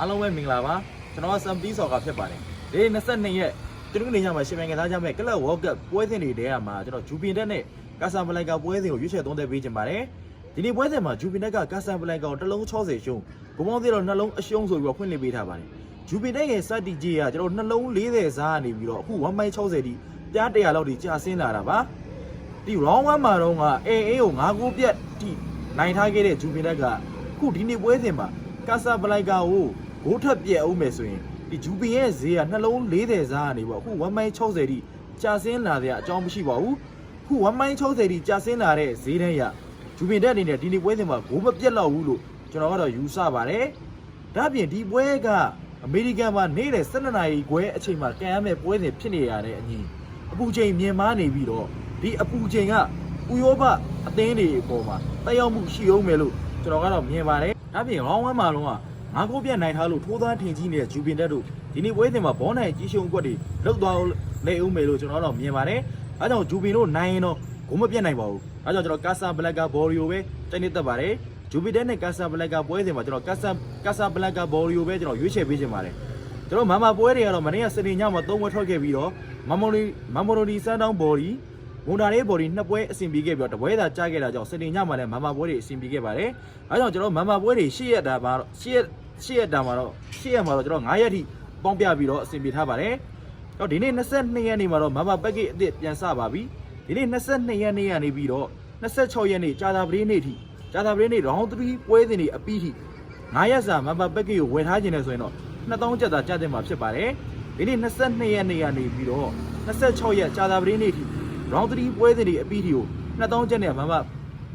အားလုံးပဲမင်္ဂလာပါကျွန်တော်ကစံပီးစော်ကဖြစ်ပါတယ်ဒီ22ရက်တနင်္ဂနွေညမှာရှင်မြန်ကစားကြမဲ့ကလပ်ဝေါကပ်ပွဲစဉ်တွေတဲရမှာကျွန်တော်ဂျူပင်တက်နဲ့ကာဆန်ပလိုက်ကပွဲစဉ်ကိုရွေးချယ်သုံးသပ်ပေးခြင်းပါတယ်ဒီနေ့ပွဲစဉ်မှာဂျူပင်တက်ကကာဆန်ပလိုက်ကောင်တစ်လုံး60ရှုံးဂုံမောင်းသေးတော့နှလုံးအရှုံးဆိုပြီးတော့ဖွင့်လှစ်ပေးထားပါတယ်ဂျူပင်တက်ရဲ့စတီဂျီကကျွန်တော်နှလုံး40စားကနေပြီးတော့အခု1.60တိပြား100လောက်တိကြာဆင်းလာတာပါဒီ round 1မှာတော့ကအေအေကို9ဂိုးပြတ်တိနိုင်ထားခဲ့တဲ့ဂျူပင်တက်ကအခုဒီနေ့ပွဲစဉ်မှာကာဆန်ပလိုက်ကောင်ကို ဂိုးထက်ပြက်အောင်မယ်ဆိုရင်ဒီဂျူပင်ရဲ့ဈေးကနှလုံး40စားကနေပေါ့အခု1.60တိကြာဆင်းလာတဲ့အကြောင်းမရှိပါဘူးအခု1.60တိကြာဆင်းလာတဲ့ဈေးတန်းရဂျူပင်တက်အနေနဲ့ဒီနေ့ပွဲစဉ်မှာဂိုးမပြက်တော့ဘူးလို့ကျွန်တော်ကတော့ယူဆပါတယ်ဒါ့ပြင်ဒီပွဲကအမေရိကန်မှာနေ့လယ်12နာရီခွဲအချိန်မှာကန်ရမယ့်ပွဲစဉ်ဖြစ်နေရတဲ့အညီအပူချိန်မြင်မာနေပြီးတော့ဒီအပူချိန်ကဥရောပအသင်းတွေအပေါ်မှာတက်ရောက်မှုရှိအောင်မယ်လို့ကျွန်တော်ကတော့မြင်ပါတယ်ဒါ့ပြင် round 1မှာလုံးက ငါးကိုပြတ်နိုင်ထားလို့ထိုးသားထင်ကြီးနေတဲ့ဂျူပင်တက်တို့ဒီနေ့ပွဲစဉ်မှာဘောနိုင်ကြီးရှုံကွက်တွေလောက်သွားလေဦးမယ်လို့ကျွန်တော်တော့မြင်ပါတယ်။အဲကြောင့်ဂျူပင်တို့နိုင်ရင်တော့ဂိုးမပြတ်နိုင်ပါဘူး။အဲကြောင့်ကျွန်တော်ကာဆာဘလက်ကဘော်ရီယိုပဲတိုက်နေတတ်ပါတယ်။ဂျူပင်တက်နဲ့ကာဆာဘလက်ကပွဲစဉ်မှာကျွန်တော်ကာဆာကာဆာဘလက်ကဘော်ရီယိုပဲကျွန်တော်ရွေးချယ်ပေးခြင်းပါတယ်။ကျွန်တော်မမပွဲတွေကတော့မနေ့ကစနေညမှာ၃ပွဲထွက်ခဲ့ပြီးတော့မမိုလီမမိုလိုဒီစန်တောင်းဘော်ရီမွန်တာလေးဘော်ဒီနှစ်ပွဲအဆင်ပြေခဲ့ပြီးတော့တပွဲသာကြားခဲ့တာကြောင့်စနေညမှာလည်းမမပွဲတွေအဆင်ပြေခဲ့ပါတယ်။အဲကြောင့်ကျွန်တော်မမပွဲတွေရှေ့ရက်တာမှာရှေ့ရက် ရှေ့ရက်တာမှာတော့ရှေ့ရက်မှာတော့ကျွန်တော်9ရက်ထိပေါင်းပြပြီးတော့အဆင်ပြေထားပါတယ်။တော့ဒီနေ့22ရက်နေ့မှာတော့မမပက်ကိအစ်စ်ပြန်စပါပြီ။ဒီနေ့22ရက်နေ့ကနေပြီးတော့26ရက်နေ့ကြာသာပတေးနေ့ထိကြာသာပတေးနေ့ round 3ပွဲစဉ်တွေအပြီးထိ9ရက်စာမမပက်ကိကိုဝယ်ထားခြင်းနဲ့ဆိုရင်တော့2000ကျပ်သာကျတဲ့မှာဖြစ်ပါတယ်။ဒီနေ့22ရက်နေ့ကနေပြီးတော့26ရက်ကြာသာပတေးနေ့ထိ round 3ပွဲစဉ်တွေအပြီးထိကို2000ကျပ်နဲ့မမ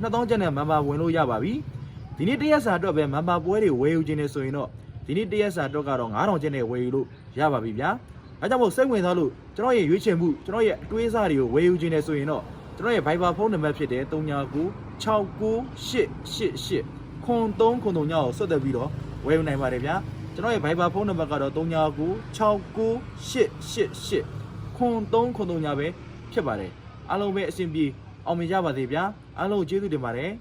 2000ကျပ်နဲ့မမဝင်လို့ရပါပြီ။ ဒီနေ့တရက်စာအတွက်ပဲမမပွဲတွေဝယ်ယူခြင်းနဲ့ဆိုရင်တော့ဒီနေ့တရက်စာအတွက်ကတော့9000ကျပ်နဲ့ဝယ်ယူလို့ရပါပြီဗျာ။အဲကြောင့်မို့စိတ်ဝင်စားလို့ကျွန်တော်ရဲ့ရွေးချယ်မှုကျွန်တော်ရဲ့အတွေးအစားတွေကိုဝယ်ယူခြင်းနဲ့ဆိုရင်တော့ကျွန်တော်ရဲ့ Viber ဖုန်းနံပါတ်ဖြစ်တဲ့399688ခွန်3ခွန်3ညကိုဆက်သက်ပြီးတော့ဝယ်ယူနိုင်ပါတယ်ဗျာ။ကျွန်တော်ရဲ့ Viber ဖုန်းနံပါတ်ကတော့399688ခွန်3ခွန်3ညပဲဖြစ်ပါတယ်။အားလုံးပဲအဆင်ပြေအောင်မြင်ကြပါစေဗျာအားလုံးကိုကျေးဇူးတင်ပါတယ်